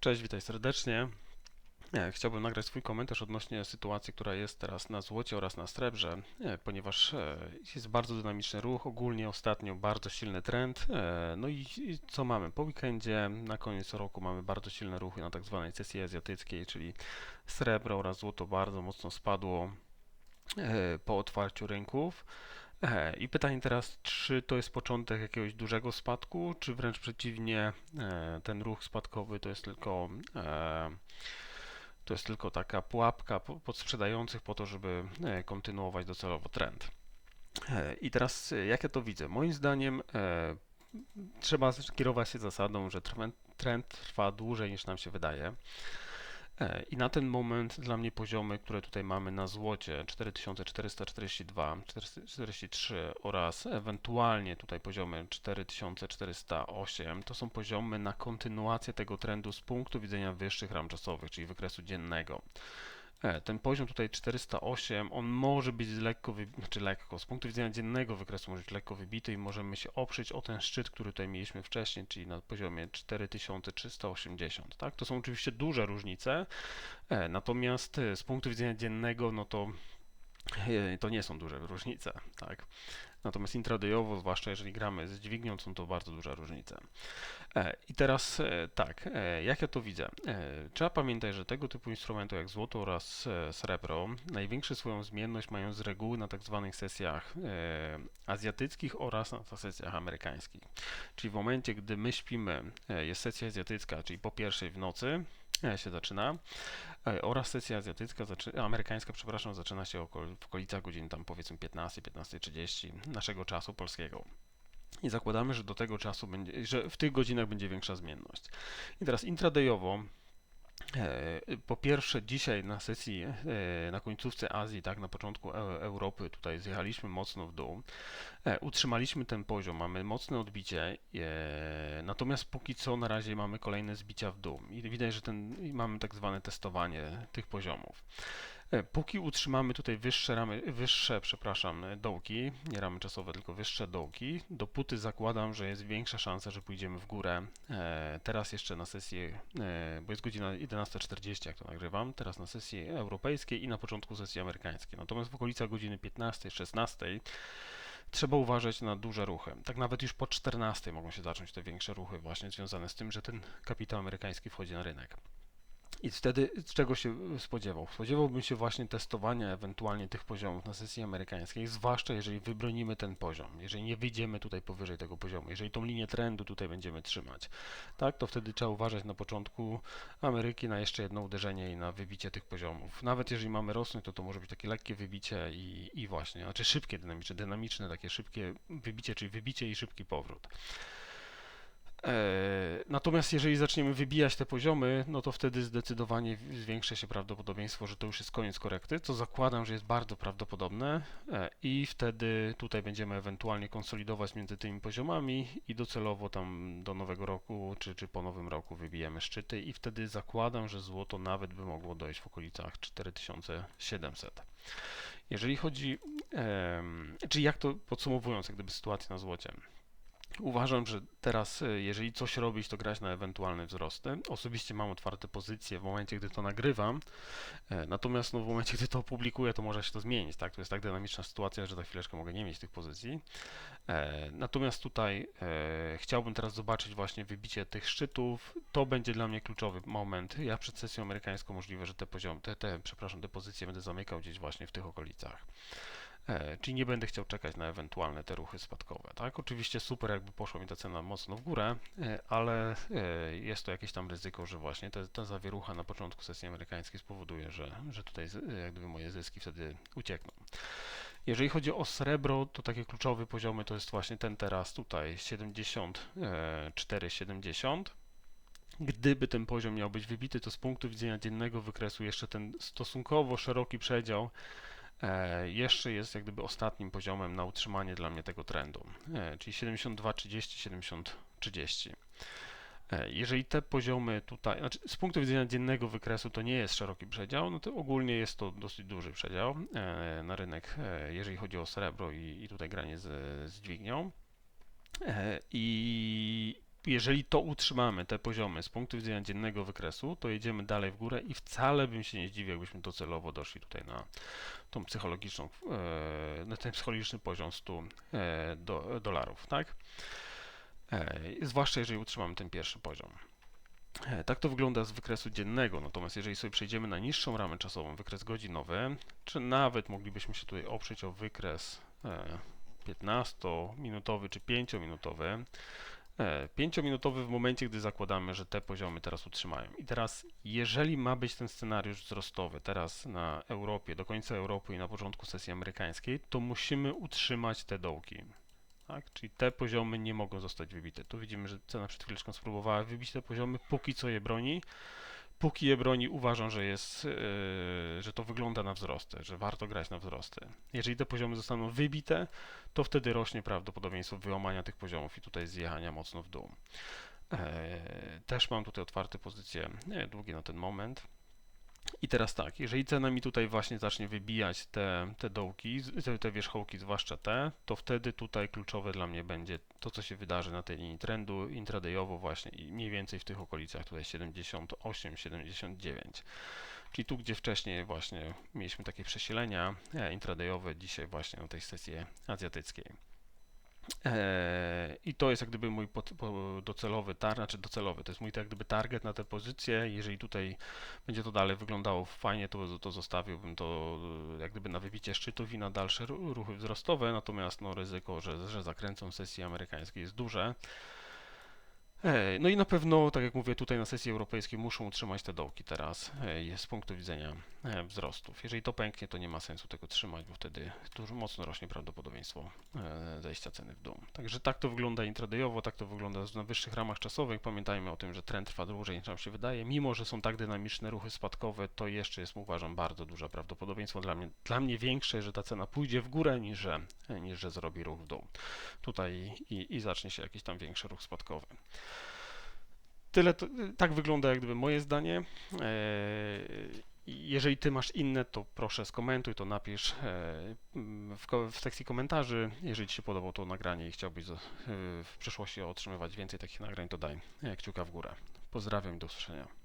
Cześć, witaj serdecznie. Chciałbym nagrać swój komentarz odnośnie sytuacji, która jest teraz na złocie oraz na srebrze, ponieważ e, jest bardzo dynamiczny ruch, ogólnie ostatnio bardzo silny trend. e, No i i co mamy? Po weekendzie, na koniec roku mamy bardzo silne ruchy na tak zwanej sesji azjatyckiej, czyli srebro oraz złoto bardzo mocno spadło e, po otwarciu rynków. I pytanie teraz, czy to jest początek jakiegoś dużego spadku, czy wręcz przeciwnie, e, ten ruch spadkowy to jest tylko e, to jest tylko taka pułapka po- pod sprzedających po to, żeby e, kontynuować docelowo trend. I teraz jak ja to widzę? Moim zdaniem trzeba kierować się zasadą, że trend trwa dłużej niż nam się wydaje. E, I na ten moment dla mnie poziomy, które tutaj mamy na złocie 4442, 443 oraz ewentualnie tutaj poziomy 4408 to są poziomy na kontynuację tego trendu z punktu widzenia wyższych ram czasowych, czyli wykresu dziennego. E, Ten poziom tutaj 408, on może być lekko, wybi- czy lekko, z punktu widzenia dziennego wykresu może być lekko wybity i możemy się oprzeć o ten szczyt, który tutaj mieliśmy wcześniej, czyli na poziomie 4380, tak? To są oczywiście duże różnice, e, natomiast e, z punktu widzenia dziennego, no to to nie są duże różnice, tak? Natomiast intradayowo, zwłaszcza jeżeli gramy z dźwignią, są to bardzo duże różnice. E, I teraz e, tak, e, jak ja to widzę? Trzeba pamiętać, że tego typu instrumenty jak złoto oraz srebro największą swoją zmienność mają z reguły na tak zwanych sesjach azjatyckich oraz na sesjach amerykańskich. Czyli w momencie, gdy my śpimy, jest sesja azjatycka, czyli po pierwszej w nocy e, się zaczyna, oraz sesja azjatycka, amerykańska, przepraszam, zaczyna się okol, w okolicach godzin tam powiedzmy 15, 15.30 naszego czasu polskiego. I zakładamy, że do tego czasu będzie, że w tych godzinach będzie większa zmienność. I teraz intradayowo, po pierwsze dzisiaj na sesji, e, na końcówce Azji, tak, na początku Eu- Europy, tutaj zjechaliśmy mocno w dół, e, utrzymaliśmy ten poziom, mamy mocne odbicie, e, natomiast póki co na razie mamy kolejne zbicia w dół i widać, że ten, mamy tak zwane testowanie tych poziomów. E, Póki utrzymamy tutaj wyższe ramy, wyższe, przepraszam, e, dołki, nie ramy czasowe, tylko wyższe dołki, dopóty zakładam, że jest większa szansa, że pójdziemy w górę. E, Teraz jeszcze na sesję, bo jest godzina 11.40, jak to nagrywam, teraz na sesji europejskiej i na początku sesji amerykańskiej. Natomiast w okolicach godziny 15-16 trzeba uważać na duże ruchy. Tak nawet już po 14 mogą się zacząć te większe ruchy, właśnie związane z tym, że ten kapitał amerykański wchodzi na rynek. I wtedy czego się spodziewał? Spodziewałbym się właśnie testowania ewentualnie tych poziomów na sesji amerykańskiej, zwłaszcza jeżeli wybronimy ten poziom, jeżeli nie wyjdziemy tutaj powyżej tego poziomu, jeżeli tą linię trendu tutaj będziemy trzymać, tak, to wtedy trzeba uważać na początku Ameryki na jeszcze jedno uderzenie i na wybicie tych poziomów. Nawet jeżeli mamy rosnąć, to to może być takie lekkie wybicie i, i właśnie, znaczy szybkie dynamiczne, dynamiczne takie szybkie wybicie, czyli wybicie i szybki powrót. E, Natomiast jeżeli zaczniemy wybijać te poziomy, no to wtedy zdecydowanie zwiększa się prawdopodobieństwo, że to już jest koniec korekty, co zakładam, że jest bardzo prawdopodobne e, i wtedy tutaj będziemy ewentualnie konsolidować między tymi poziomami i docelowo tam do nowego roku czy, czy po nowym roku wybijemy szczyty i wtedy zakładam, że złoto nawet by mogło dojść w okolicach 4700. Jeżeli chodzi, czyli jak to podsumowując, jak gdyby sytuację na złocie. Uważam, że teraz, e, jeżeli coś robić, to grać na ewentualne wzrosty. Osobiście mam otwarte pozycje w momencie, gdy to nagrywam, e, natomiast no, w momencie, gdy to opublikuję, to może się to zmienić. Tak? To jest tak dynamiczna sytuacja, że za chwileczkę mogę nie mieć tych pozycji. E, Natomiast tutaj chciałbym teraz zobaczyć właśnie wybicie tych szczytów. To będzie dla mnie kluczowy moment. Ja przed sesją amerykańską możliwe, że te poziomy, te, te, przepraszam, te pozycje będę zamykał gdzieś właśnie w tych okolicach. E, Czyli nie będę chciał czekać na ewentualne te ruchy spadkowe, tak? Oczywiście super, jakby poszła mi ta cena mocno w górę, e, ale e, jest to jakieś tam ryzyko, że właśnie ta zawierucha na początku sesji amerykańskiej spowoduje, że, że tutaj jak gdyby moje zyski wtedy uciekną. Jeżeli chodzi o srebro, to takie kluczowe poziomy to jest właśnie ten teraz tutaj 74,70. Gdyby ten poziom miał być wybity, to z punktu widzenia dziennego wykresu jeszcze ten stosunkowo szeroki przedział jeszcze jest jak gdyby ostatnim poziomem na utrzymanie dla mnie tego trendu, e, czyli 72,30, 70,30. E, Jeżeli te poziomy tutaj, znaczy z punktu widzenia dziennego wykresu to nie jest szeroki przedział, no to ogólnie jest to dosyć duży przedział e, na rynek, e, jeżeli chodzi o srebro i, i tutaj granie z, z dźwignią. E, I jeżeli to utrzymamy, te poziomy z punktu widzenia dziennego wykresu, to jedziemy dalej w górę i wcale bym się nie zdziwił, jakbyśmy docelowo doszli tutaj na tą psychologiczną, e, na ten psychologiczny poziom 100 e, do, dolarów, tak? E, zwłaszcza jeżeli utrzymamy ten pierwszy poziom. Tak to wygląda z wykresu dziennego, natomiast jeżeli sobie przejdziemy na niższą ramę czasową, wykres godzinowy, czy nawet moglibyśmy się tutaj oprzeć o wykres e, 15-minutowy czy 5-minutowy, 5-minutowy w momencie, gdy zakładamy, że te poziomy teraz utrzymają. I teraz, jeżeli ma być ten scenariusz wzrostowy teraz na Europie, do końca Europy i na początku sesji amerykańskiej, to musimy utrzymać te dołki. Tak? Czyli te poziomy nie mogą zostać wybite. Tu widzimy, że cena przed chwileczką spróbowała wybić te poziomy, póki co je broni. Póki je broni, uważam, że jest, yy, że to wygląda na wzrosty, że warto grać na wzrosty. Jeżeli te poziomy zostaną wybite, to wtedy rośnie prawdopodobieństwo wyłamania tych poziomów i tutaj zjechania mocno w dół. E, Też mam tutaj otwarte pozycje długie na ten moment. I teraz tak, jeżeli cena mi tutaj właśnie zacznie wybijać te, te dołki, te wierzchołki, zwłaszcza te, to wtedy tutaj kluczowe dla mnie będzie to, co się wydarzy na tej linii trendu intradayowo właśnie i mniej więcej w tych okolicach tutaj 78, 79. Czyli tu, gdzie wcześniej właśnie mieliśmy takie przesilenia e, intradayowe, dzisiaj właśnie na tej sesji azjatyckiej. Eee, I to jest jak gdyby mój docelowy tar, znaczy docelowy, to jest mój jak gdyby target na tę pozycję. Jeżeli tutaj będzie to dalej wyglądało fajnie, to, to zostawiłbym to e, jak gdyby na wybicie szczytów i na dalsze ru- ruchy wzrostowe, natomiast no, ryzyko, że, że zakręcą sesji amerykańskiej jest duże. No i na pewno, tak jak mówię, tutaj na sesji europejskiej muszą utrzymać te dołki teraz z punktu widzenia e, wzrostów. Jeżeli to pęknie, to nie ma sensu tego trzymać, bo wtedy dużo mocno rośnie prawdopodobieństwo e, zejścia ceny w dół. Także tak to wygląda intradayowo, tak to wygląda na wyższych ramach czasowych. Pamiętajmy o tym, że trend trwa dłużej niż nam się wydaje. Mimo, że są tak dynamiczne ruchy spadkowe, to jeszcze jest uważam bardzo duże prawdopodobieństwo dla mnie, dla mnie większe, że ta cena pójdzie w górę niż że, niż że zrobi ruch w dół. Tutaj i, i zacznie się jakiś tam większy ruch spadkowy. Tyle, to, tak wygląda jak gdyby moje zdanie. Eee, Jeżeli ty masz inne, to proszę skomentuj, to napisz e, w, sekcji komentarzy. Jeżeli ci się podobało to nagranie i chciałbyś e, w przyszłości otrzymywać więcej takich nagrań, to daj e, kciuka w górę. Pozdrawiam i do usłyszenia.